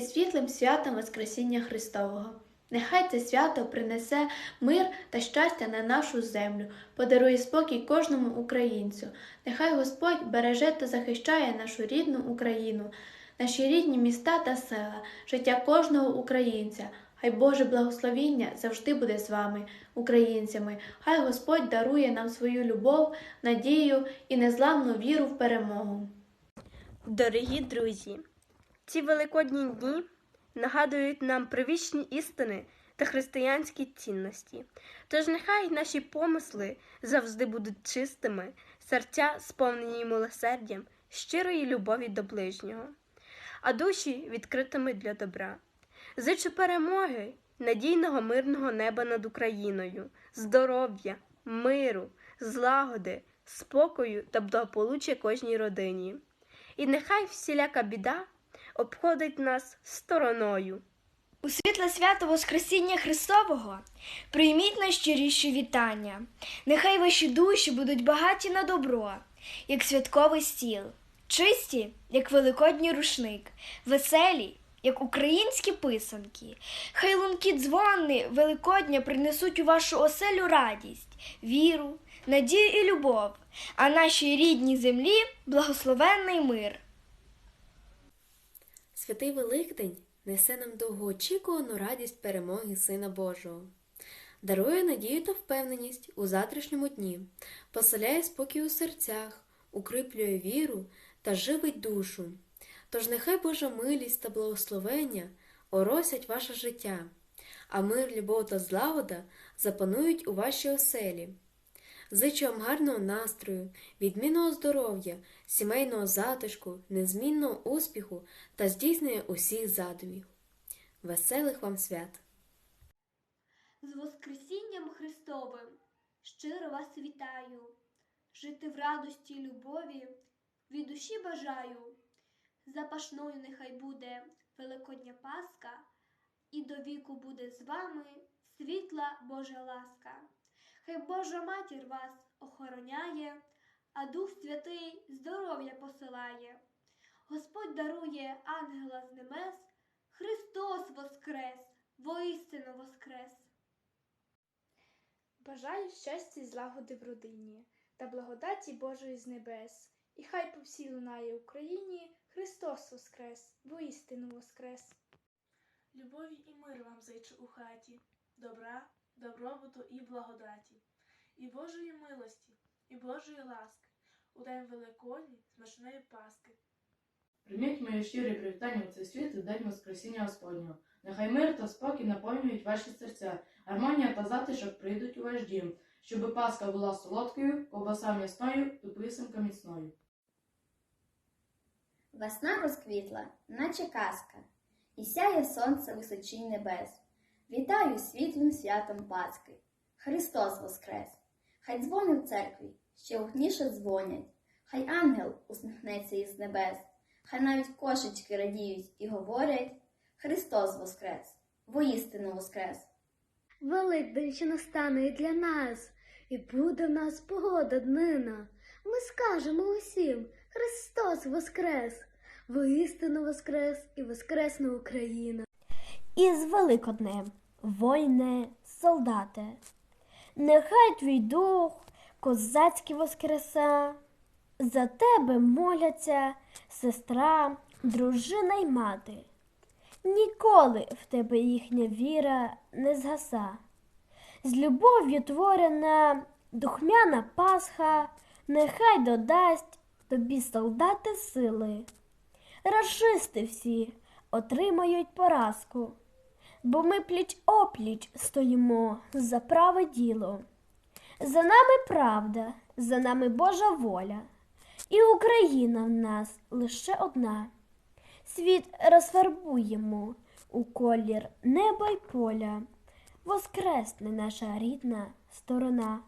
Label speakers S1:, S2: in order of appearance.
S1: світлим святом Воскресіння Христового. Нехай це свято принесе мир та щастя на нашу землю, подарує спокій кожному українцю. Нехай Господь береже та захищає нашу рідну Україну, наші рідні міста та села, життя кожного українця. Хай Боже благословіння завжди буде з вами, українцями. Хай Господь дарує нам свою любов, надію і незламну віру в перемогу.
S2: Дорогі друзі, ці великодні дні нагадують нам про вічні істини та християнські цінності. Тож нехай наші помисли завжди будуть чистими, серця сповнені милосердям, щирої любові до ближнього, а душі відкритими для добра. Зичу перемоги, надійного мирного неба над Україною, здоров'я, миру, злагоди, спокою та благополуччя кожній родині. І нехай всіляка біда обходить нас стороною.
S3: У світле свято Воскресіння Христового прийміть найщиріші вітання. Нехай ваші душі будуть багаті на добро, як святковий стіл, чисті, як великодній рушник, веселі, як українські писанки. Хай лункі дзвони Великодня принесуть у вашу оселю радість, віру, надію і любов, а нашій рідній землі благословенний мир.
S4: Святий Великдень несе нам довгоочікувану радість перемоги Сина Божого, дарує надію та впевненість у завтрашньому дні, поселяє спокій у серцях, укріплює віру та живить душу. Тож нехай Божа милість та благословення оросять ваше життя, а мир, любов та злагода запанують у вашій оселі. Зичу вам гарного настрою, відмінного здоров'я, сімейного затишку, незмінного успіху та здійснення усіх задумів. Веселих вам свят!
S5: З Воскресінням Христовим щиро вас вітаю, жити в радості й любові, від душі бажаю. Запашною нехай буде Великодня Пасха, і до віку буде з вами світла Божа ласка. Хай Божа матір вас охороняє, а Дух Святий здоров'я посилає. Господь дарує ангела з небес, Христос воскрес, воістину воскрес.
S6: Бажаю щастя і злагоди в родині та благодаті Божої з небес. І хай по всій лунає Україні Христос Воскрес, воістину Воскрес.
S7: Любові і мир вам зичу у хаті, добра, добробуту і благодаті, і Божої милості, і Божої ласки, у день Великодні смачної Паски.
S8: Прийміть моє щире привітання у цей світ у день Воскресіння Господнього. Нехай мир та спокій наповнюють ваші серця, гармонія та затишок прийдуть у ваш дім, щоби Пасха була солодкою, ковбаса м'ясною і писанка міцною.
S9: Весна розквітла, наче казка, і сяє сонце височінь небес. Вітаю світлим святом Пасхи. Христос Воскрес! Хай дзвони в церкві ще гучніше дзвонять, хай ангел усміхнеться із небес, хай навіть кошечки радіють і говорять Христос Воскрес! Воістину Воскрес!
S10: Великдень ще настане і для нас, і буде в нас погода днина. Ми скажемо усім Христос Воскрес! Воістину Воскрес і Воскресна Україна!
S11: Із Великоднем, воїне, солдате, нехай твій дух козацький воскреса, за тебе моляться сестра, дружина й мати. Ніколи в тебе їхня віра не згаса. З любов'ю творена духмяна Пасха, нехай додасть тобі солдати сили. Рашисти всі отримають поразку, бо ми пліч опліч стоїмо за праве діло. За нами правда, за нами Божа воля, і Україна в нас лише одна. Світ розфарбуємо у колір неба й поля, воскресне наша рідна сторона.